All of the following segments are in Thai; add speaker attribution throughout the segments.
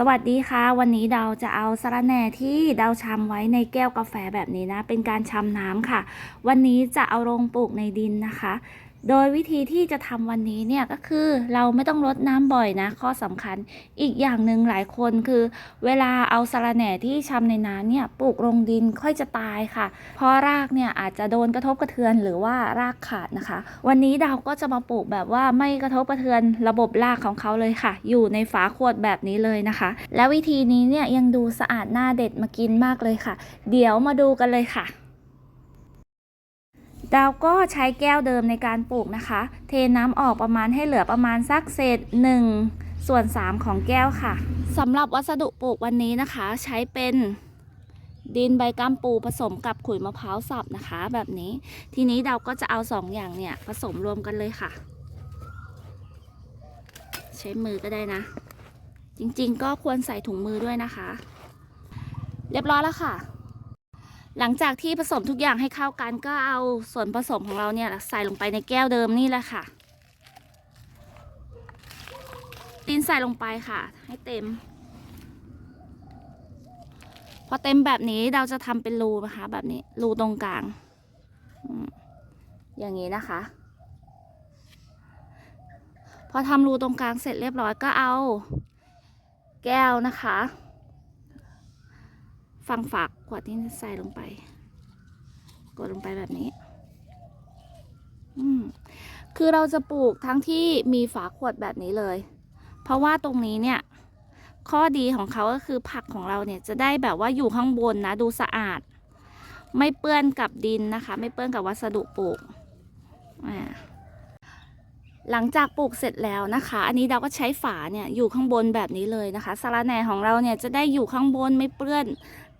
Speaker 1: สวัสดีค่ะ วันนี้เราจะเอาสาระแหน่ที่เราชำไว้ในแก้วกาแฟแบบนี้นะ เป็นการชำน้ำค่ะ วันนี้จะเอาลงปลูกในดินนะคะ โดยวิธีที่จะทำวันนี้เนี่ยก็คือเราไม่ต้องรดน้ำบ่อยนะ ข้อสำคัญอีกอย่างหนึ่งหลายคนคือ เวลาเอาสะระแหน่ที่ชำในน้ำเนี่ยปลูกลงดินค่อยจะตายค่ะ เพราะรากเนี่ยอาจจะโดนกระทบกระเทือนหรือว่ารากขาดนะคะ วันนี้ดาวก็จะมาปลูกแบบว่าไม่กระทบกระเทือนระบบรากของเขาเลยค่ะ อยู่ในฝาขวดแบบนี้เลยนะคะ และวิธีนี้เนี่ยยังดูสะอาดหน่าเด็ดมากินมากเลยค่ะ เดี๋ยวมาดูกันเลยค่ะ เดาก็ใช้แก้วเดิมในการปลูกนะคะ เทน้ำออกประมาณให้เหลือประมาณสักเศษ1ส่วน3ของแก้วค่ะสำหรับวัสดุปลูกวันนี้นะคะ ใช้เป็นดินใบกัมปูผสมกับขุยมะพร้าวสับนะคะ แบบนี้ ทีนี้เดาก็จะเอาสองอย่างเนี่ยผสมรวมกันเลยค่ะ ใช้มือก็ได้นะ จริงๆ ก็ควรใส่ถุงมือด้วยนะคะ เรียบร้อยแล้วค่ะ หลังจากที่ผสมทุกอย่างให้เข้ากันก็เอาส่วนผสมของเราเนี่ยใส่ลงไปในแก้วเดิมนี่แหละค่ะดินใส่ลงไปค่ะ ให้เต็ม พอเต็มแบบนี้เราจะทำเป็นรูนะคะ แบบนี้รูตรงกลาง อย่างนี้นะคะ พอทำรูตรงกลางเสร็จเรียบร้อยก็เอา แก้วนะคะ ฟังฝากขวดที่ใส่ลงไป กดลงไปแบบนี้ อืมคือเราจะปลูกทั้งที่มีฝาขวดแบบนี้เลย เพราะว่าตรงนี้เนี่ย ข้อดีของเขาก็คือผักของเราเนี่ยจะได้แบบว่าอยู่ข้างบนนะ ดูสะอาด ไม่เปื้อนกับดินนะคะ ไม่เปื้อนกับวัสดุปลูกอ่า หลังจากปลูกเสร็จแล้วนะคะ อันนี้เราก็ใช้ฝาเนี่ยอยู่ข้างบนแบบนี้เลยนะคะสาระแหน่ของเราเนี่ยจะได้อยู่ข้างบนไม่เปื้อน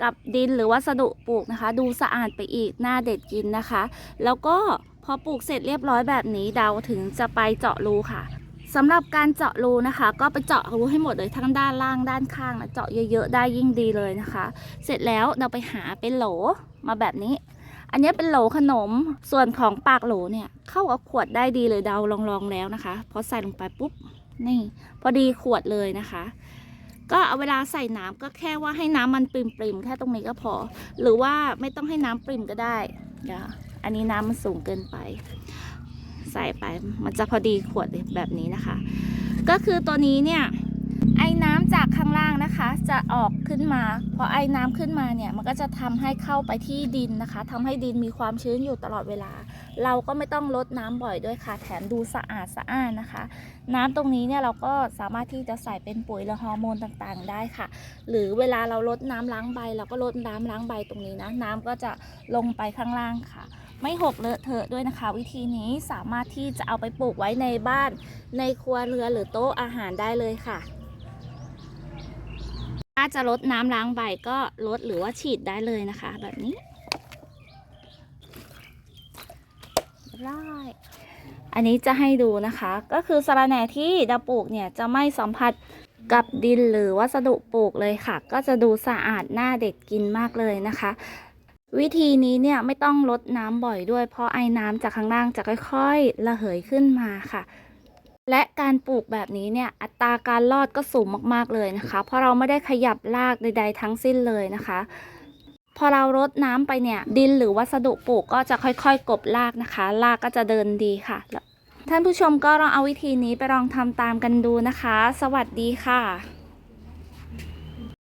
Speaker 1: กับดินหรือวัสดุปลูกนะคะ ดูสะอาดไปอีกน่าเด็ดกินนะคะ แล้วก็พอปลูกเสร็จเรียบร้อยแบบนี้เราถึงจะไปเจาะรูค่ะสำหรับการเจาะรูนะคะ ก็ไปเจาะรูให้หมดเลยทั้งด้านล่างด้านข้างนะเจาะเยอะๆได้ยิ่งดีเลยนะคะ เสร็จแล้วเราไปหาเป็นโหลมาแบบนี้ อันนี้เป็นโหลขนม ส่วนของปากโหลเนี่ยเข้ากับขวดได้ดีเลยเดาลองลองแล้วนะคะ พอใส่ลงไปปุ๊บ นี่ พอดีขวดเลยนะคะ ก็เอาเวลาใส่น้ำก็แค่ว่าให้น้ำมันปริมๆแค่ตรงนี้ก็พอ หรือว่าไม่ต้องให้น้ำปริมก็ได้อันนี้น้ำมันสูงเกินไป ใส่ไปมันจะพอดีขวดเลยแบบนี้นะคะ ก็คือตัวนี้เนี่ย ไอ้น้ำจากข้างล่างนะคะ จะออกขึ้นมาพอไอ้น้ำขึ้นมาเนี่ยมันก็จะทำให้เข้าไปที่ดินนะคะทำให้ดินมีความชื้นอยู่ตลอดเวลา เราก็ไม่ต้องลดน้ำบ่อยด้วยค่ะ แถมดูสะอาดสะอ้านนะคะ น้ำตรงนี้เนี่ยเราก็สามารถที่จะใส่เป็นปุ๋ยและฮอร์โมนต่างๆ ได้ค่ะ หรือเวลาเราลดน้ำล้างใบ เราก็ลดน้ำล้างใบตรงนี้นะน้ำก็จะลงไปข้างล่างค่ะไม่หกเลอะเทอะด้วยนะคะ วิธีนี้สามารถที่จะเอาไปปลูกไว้ในบ้าน ในครัวเรือนหรือโต๊ะอาหารได้เลยค่ะ ถ้าจะลดน้ำล้างใบก็ลดหรือว่าฉีดได้เลยนะคะ แบบนี้ได้อันนี้จะให้ดูนะคะ ก็คือสะระแหน่ที่ดาปลูกเนี่ยจะไม่สัมผัสกับดินหรือวัสดุปลูกเลยค่ะ ก็จะดูสะอาดน่าเด็ดกินมากเลยนะคะ วิธีนี้เนี่ยไม่ต้องลดน้ำบ่อยด้วย เพราะไอ้น้ำจากข้างล่างจะค่อย ๆ ระเหยขึ้นมาค่ะ และการปลูกแบบนี้เนี่ยอัตราการรอดก็สูงมากๆเลยนะคะ เพราะเราไม่ได้ขยับรากใด ๆ ทั้งสิ้นเลยนะคะ พอเรารดน้ำไปเนี่ย ดินหรือวัสดุปลูกก็จะค่อยๆ กบรากนะคะ รากก็จะเดินดีค่ะ ท่านผู้ชมก็ลองเอาวิธีนี้ไปลองทำตามกันดูนะคะ สวัสดีค่ะ